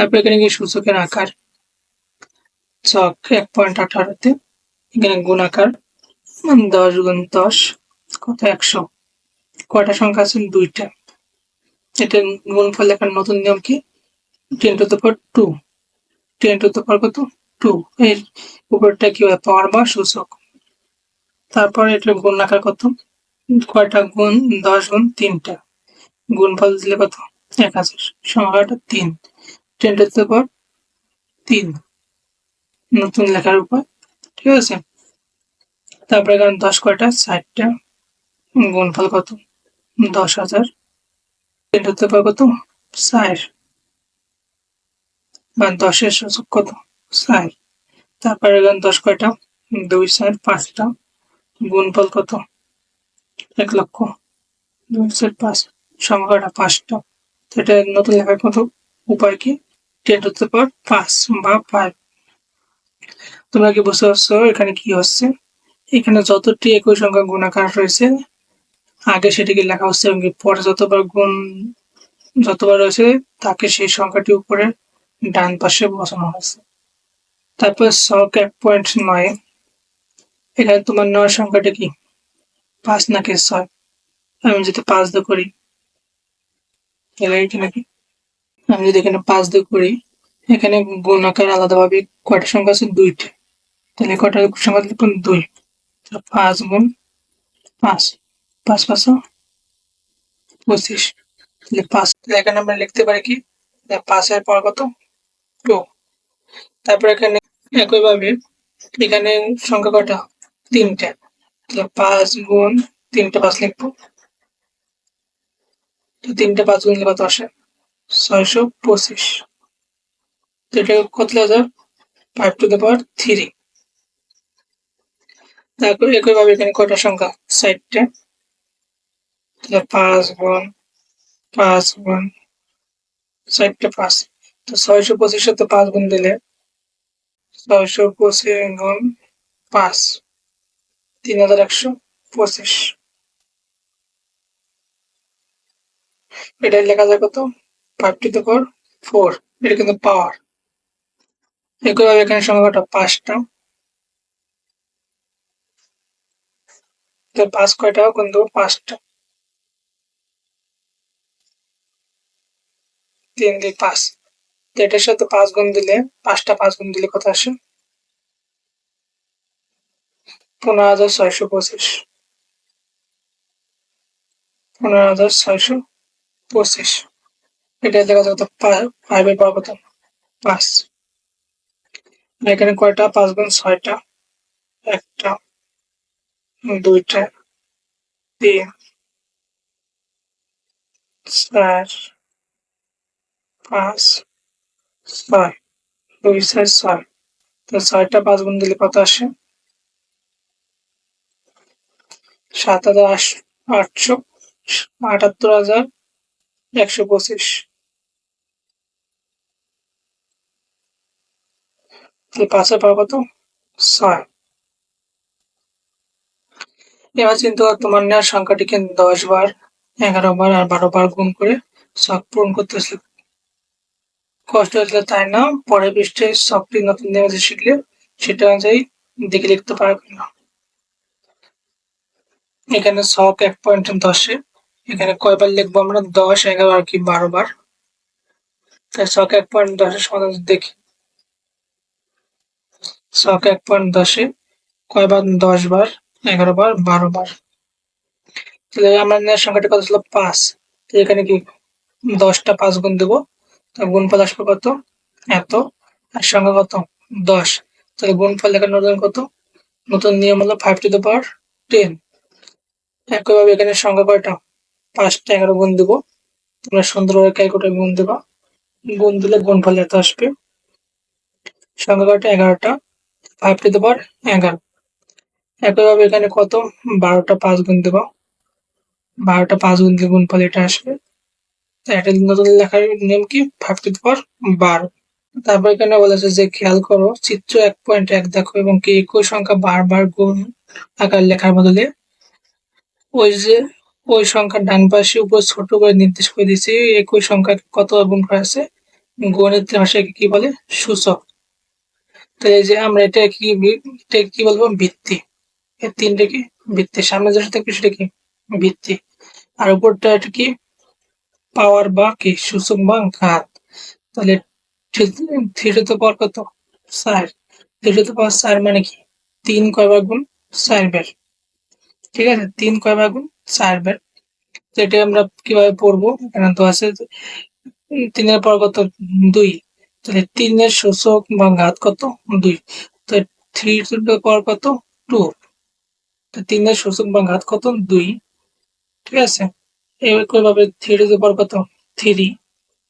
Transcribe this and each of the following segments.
তারপর এখানে গিয়ে সূচকের আকার। চক এক পয়েন্ট আঠারোতে এখানে গুণ আকার দশ গুণ দশ, কত? একশো। কয়টা সংখ্যা আছে? দুইটা। এটা গুণফল লেখার নতুন নিয়ম কি? Ten to the two ten to the কত? টু এর উপরটা কি? পাওয়ার বা সূচক। তারপর এটা গুণ আকার কত? কয়টা গুণ? দশ গুণ তিনটা। গুণফল দিলে কত? এক হাজার। সংখ্যাটা তিন। টেন টু দ্য তিন। নতুন লেখার উপর। ঠিক আছে? তারপরে এখানে দশ কয়টা? ষাটটা গুণফল কত? দশ হাজার। টেন টু দ্য কত? ষাট বা দশের সূচক কত? ষাট তারপরে এখানে দশ কয়টা? দুই ষাট পাঁচটা। গুণফল কত? এক লক্ষ। দুই ষাট পাঁচ। সংখ্যাটা পাঁচটা। এটা নতুন লেখার কত উপায় কি? টেন টু পাওয়ার পাঁচ বা ফাইভ তোমরা কি বুঝতে পারছ এখানে কি হচ্ছে? এখানে যতটি একই সংখ্যা গুণাকার রয়েছে, আগে সেটিকে লেখা হচ্ছে এবং পরে যতবার গুণ, যতবার রয়েছে, তাকে সেই সংখ্যাটি উপরে ডান পাশে বসানো হয়েছে। তারপর শখ এক পয়েন্ট নয়। এখানে তোমার নয় সংখ্যাটা কি? পাঁচ নাকি ছয়? আমি যদি পাঁচ দিয়ে করি এখানে কি আমি যদি এখানে পাঁচ দিয়ে করি, এখানে গুণ আকার আলাদাভাবে কয়টা সংখ্যা আছে? দুইটা। তাহলে কয়টা সংখ্যা লিখুন দুই? পাঁচ গুণ পাঁচ। পাঁচ পাঁচ পঁচিশ। তাহলে পাঁচ। এখানে আমরা লিখতে পারি কি? পাঁচের পর কত? টু। তারপর এখানে একইভাবে এখানে সংখ্যা কটা তিনটা। তাহলে পাঁচ গুণ তিনটা পাঁচ লিখব। তো তিনটা পাঁচ গুণ কত আসে? ছয়শো পঁচিশ। তো এটা কত লেখা যায় five to the power three তারপর একইভাবে এখানে কয়টা সংখ্যা? তাহলে পাঁচ গুণ পাঁচ গুণ ষাটটা পাঁচ। তো ছয়শো পঁচিশ সাথে পাঁচ গুণ দিলে ছয়শো পঁচিশ গুণ পাঁচ। তিন হাজার একশো পঁচিশ। এটা লেখা যায় কত five to the power four এটা কিন্তু পাওয়ার একইভাবে এখানে সংখ্যাটা পাঁচটা। পাঁচ কয়টা? গুণ দেবো পাঁচটা। তিন দুই পাঁচ। তো এটার সাথে পাঁচ গুণ দিলে, পাঁচটা পাঁচ গুণ দিলে কত আসে? পনেরো হাজার ছয়শো পঁচিশ। পনেরো হাজার ছয়শো পঁচিশ। এটা দেখা যাবে ফাইভের কত। পাঁচ। এখানে কয়টা? পাঁচ গুণ ছয়টা। একটা, দুইটা, তিন, চার, পাঁচ, ছয়। দুই, চার, ছয়। তো ছয়টা পাঁচ গুণ দিলে কত আসে? সাত হাজার আটশো আটাত্তর হাজার একশো পঁচিশ। পাঁচের পাওয়া কত? ছয়। এবার চিন্তা তোমার নেওয়ার সংখ্যাটিকে দশ বার, এগারো বার আর বারো বার গুণ করে শখ পূরণ করতে কষ্ট হয়েছিল তাই না? পরে পৃষ্ঠে শখটি নতুন নিয়মে শিখলে সেটা অনুযায়ী দেখে লিখতে পারবে না? এখানে শখ এক পয়েন্ট দশে, এখানে কয়বার লিখব আমরা? দশ, এগারো আর কি বারো বার। তাই শখ এক পয়েন্ট দশের সমাধান দেখি শখ এক পয়েন্ট দশে কয়বার দশ বার, এগারো বার, বারো বার। তাহলে আমার নেওয়ার সংখ্যাটা কত ছিল? পাঁচ। এখানে কি দশটা পাঁচ গুণ দেবো? গুণফল আসবে কত? এত। আর সংখ্যা কত? দশ। তাহলে গুণফল লেখার নতুন কত? নতুন নিয়ম হলো five to the power ten একইভাবে এখানে সংখ্যা কয়টা? পাঁচটা এগারো গুণ দেবো। তোমরা সুন্দরভাবে ক্যালকুলেটার গুণ দেবা। গুণ দিলে গুণফল এত আসবে। সংখ্যা কয়টা? এগারোটা। ফাইভ টু পাওয়ার এগারো একইভাবে এখানে কত? বারোটা পাঁচ গুণ দেবো। বারোটা পাঁচ গুণ দিলে গুণফল এটা আসবে। এটা নতুন লেখার নিয়ম কি? ফাইভ টু দি পাওয়ার বারো। তারপর এখানে বলেছে যে খেয়াল করো, চিত্র এক পয়েন্ট এক দেখো এবং কি একই সংখ্যা বারবার গুণ আকার লেখার বদলে ওই যে, ওই সংখ্যার ডান পাশে উপর ছোট করে নির্দেশ করে দিয়েছি, একই সংখ্যা কত গুণ করা আছে? গণিত ভাষায় কি বলে? সূচক। তো এই যে আমরা এটা কি এটা কি বলব? ভিত্তি। এই তিনটে কি? ভিত্তি। সামনে যেটা থাকবে সেটা কি? ভিত্তি। আর উপরটা এটা কি? পাওয়ার বা কি সূচক বা ঘাত তাহলে থ্রিটাতে পাওয়ার কত? চার। থ্রিটাতে পাওয়ার চার মানে কি? তিন কয়বার গুণ চার বের। ঠিক আছে? তিন কয়বার গুণ চার বের। এটা আমরা কীভাবে পড়ব? এখানে তো আছে, তিনের পর কত? দুই। তাহলে তিনের সূচক বা ঘাত কত? দুই। তো থ্রি পর কত? টু তিনের সূচক বা ঘাত কত? দুই। ঠিক আছে? একইভাবে থ্রি টু পর কত? থ্রি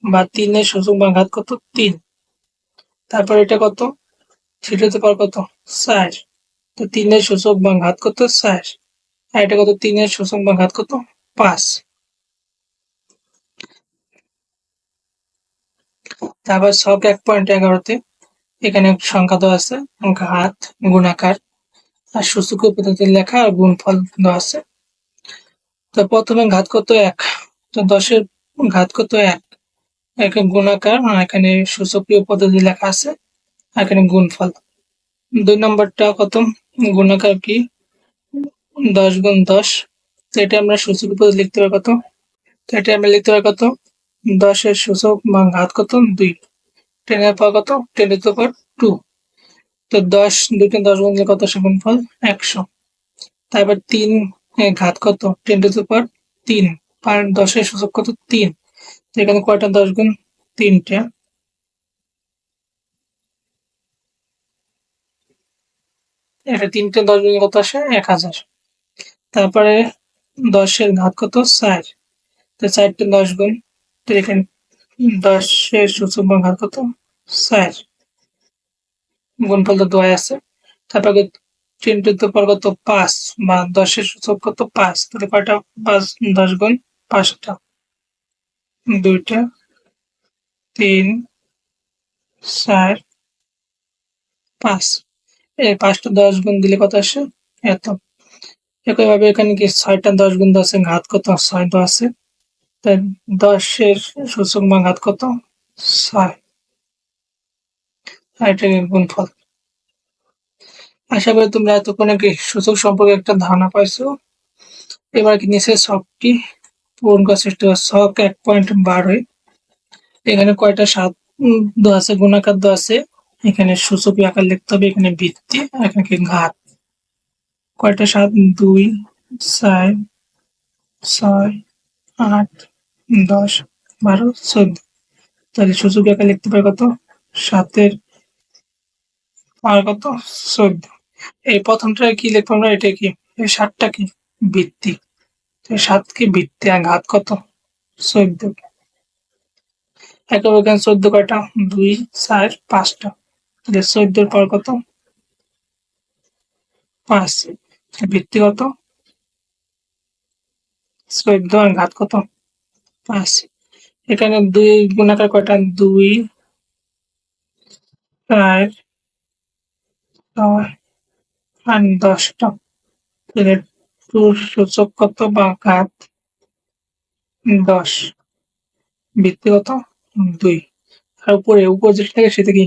বা তিনের সূচক বা ঘাত কত? তিন। তারপর এটা কত? থ্রি টু পর কত? চার। তো তিনের সূচক বা ঘাত কত? চার। আর এটা কত? তিনের সূচক বা ঘাত কত? পাঁচ। তারপর ছক এক পয়েন্ট এগারোতে এখানে সংখ্যা দেওয়া আছে ঘাত গুণাকার আর সূচক পদ্ধতি লেখা আর গুণফল দেওয়া আছে। তো প্রথমে ঘাত কত এক? তো দশের ঘাত কত এক? এখানে গুণাকার এখানে সূচকীয় পদ্ধতি লেখা আছে এখানে গুণফল। দুই নম্বরটা কত? গুণাকার কি? দশ গুণ দশ, তো এটা আমরা সূচক পদ্ধতি লিখতে পারি কত? তো এটা আমরা লিখতে পারি কত? দশের সূচক বা ঘাত কত দুই। টেনের পর কত? Ten to power two. তো দশ দুইটা দশ গুণ কত? সেগুন ফল একশো। তারপর তিন ঘাত কত টেন টু পাওয়ার তিন। পার দশের সূচক কত? তিন। তো এখানে কয়টা দশ গুণ? তিনটে। এটা তিনটে দশ গুণ কত আসে? এক হাজার। তারপরে দশের ঘাত কত চার। তো চারটে দশ গুণ। তো এখানে দশের সূচক বা ঘাত কত? চার। গুণফল তো দোয়াই আছে। তারপরে টেন টু পর কত? পাঁচ। বা দশের সূচক কত? পাঁচ। তাহলে কয়টা? পাঁচ, দশ গুণ পাঁচটা। দুইটা, তিন, চার, পাঁচ। এই পাঁচটা দশ গুণ দিলে কত আসে? এত। একইভাবে এখানে কি ছয়টা দশ গুণ দশে ঘাত কত? ছয় তো আছে তাই দশের সূচক বা ঘাত কত? ছয়। আর এটা গুণফল। আশা করি তোমরা এতক্ষণে সূচক সম্পর্কে একটা ধারণা পাইছো? এবার কি নিচে সবটি পূরণ করার চেষ্টা ছক এক পয়েন্ট বারোয় এখানে কয়টা সাত দেওয়া আছে, গুণাকার দেওয়া আছে। এখানে সূচক আকার লিখতে হবে, এখানে ভিত্তি এখানে কি ঘাত। কয়টা সাত? দুই, চার, ছয়, আট দশ, বারো, চোদ্দ। তাহলে সূচক আকার লিখতে পারে কত? সাতের আর কত? চোদ্দ। এই প্রথমটা কি লিখব আমরা? এটা কি? এই সাতটা কি? ভিত্তি সাত কি ভিত্তি আর ঘাত কত? চোদ্দ। একবার এখানে চোদ্দ কয়টা? দুই, চার, পাঁচটা। তাহলে চোদ্দোর পর কত? পাঁচ। ভিত্তি কত? চোদ্দ আর ঘাত কত? পাঁচ। এখানে দুই, গুণাকার কয়টা দুই, চার আর দশটা টুর সূচক কত বা ঘাত? দশ। ভিত্তি কত? দুই। আর উপরে, উপর যেটা থাকে সেটা কি?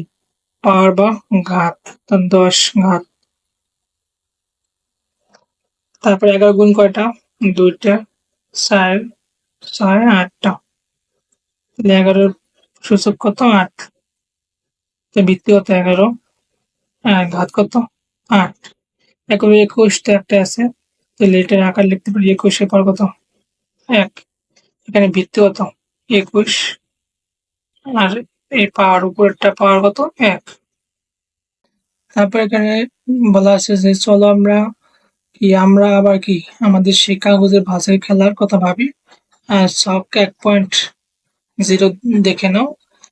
পাওয়ার বা ঘাত। দশ ঘাত। তারপরে এগারো গুণ কয়টা? দুইটা। চার ছয় আটটা। এগারোর সূচক কত? আট। ভিত্তি কত? এগারো। আর ঘাত কত? আট। একবার একুশটা একটা আছে। তাহলে এটার আকার লিখতে পারি, একুশের পর কত? এক। এখানে ভিত্তি কত? একুশ। আর এই পাওয়ার উপরেরটা পাওয়ার কত? এক। তারপর এখানে বলা আছে যে, চলো আমরা কি, আমরা আবার কি? আমাদের সেই কাগজের ভাষায় খেলার কথা ভাবি। সব এক পয়েন্ট জিরো দেখে নাও।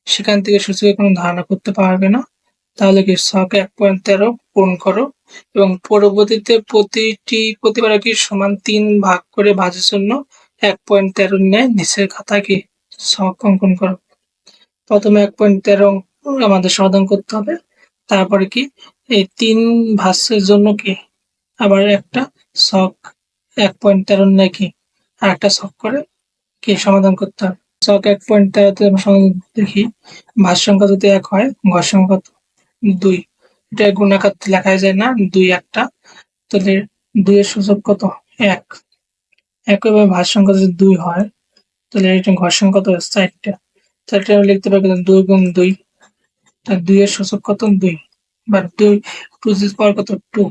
সেখান থেকে সূচকে কোনো ধারণা করতে পারবে না। তাহলে কি সক এক পয়েন্ট তেরো পূরণ করো এবং পরবর্তীতে প্রতিটি, প্রতিবার কি সমান তিন ভাগ করে ভাজের জন্য এক পয়েন্ট তেরো নেয় নিচের খাতা কি সক অঙ্কন করো। প্রথমে এক পয়েন্ট তেরো আমাদের সমাধান করতে হবে। তারপরে কি এই তিন ভাষ্যের জন্য কি আবার একটা শখ এক পয়েন্ট তেরো নেয় কি আর একটা শখ করে কি সমাধান করতে হবে? ছক এক পয়েন্ট তেরোতে আমরা দেখি, ভার সংখ্যা যদি এক হয়, ঘর সংখ্যা দুই। এটা গুণাকার লেখা যায় না, দুই একটা। তাহলে দুইয়ের সূচক কত? এক। একইভাবে ভার সংখ্যা যদি দুই হয়, তাহলে এটা ঘর সংখ্যা কত চারটা। তাহলে লিখতে পারি দুই গুণ দুই। তাহলে দুইয়ের সূচক কত? দুই। বা দুই টু জিস পাওয়ার কত? টু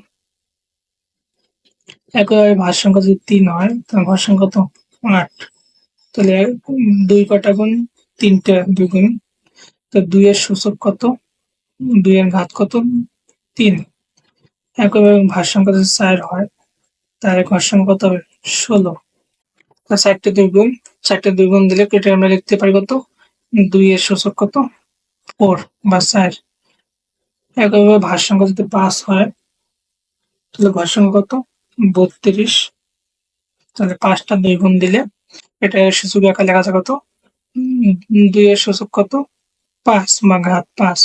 একইভাবে ভার সংখ্যা যদি তিন হয়, তাহলে ঘর সংখ্যা কত আট। তাহলে দুই কটা গুণ, তিনটে দুই গুণ। তো দুইয়ের সূচক কত? দুইয়ের ঘাত কত? তিন। একইভাবে ভার সংখ্যা যদি চার হয়, তাহলে ঘর সংখ্যা কত হবে? ষোলো। তা চারটে দুই গুণ, চারটে দুই গুণ দিলে এটা আমরা লিখতে পারি কত? দুইয়ের সূচক কত? ফোর বা চার। একইভাবে ভার সংখ্যা যদি পাঁচ হয়, তাহলে ঘর সংখ্যা কত? বত্রিশ। তাহলে পাঁচটা দুই গুণ দিলে এটা সূচক একা লেখা যায় কত? দুই এর সূচক কত? পাঁচ বা ঘাত পাঁচ।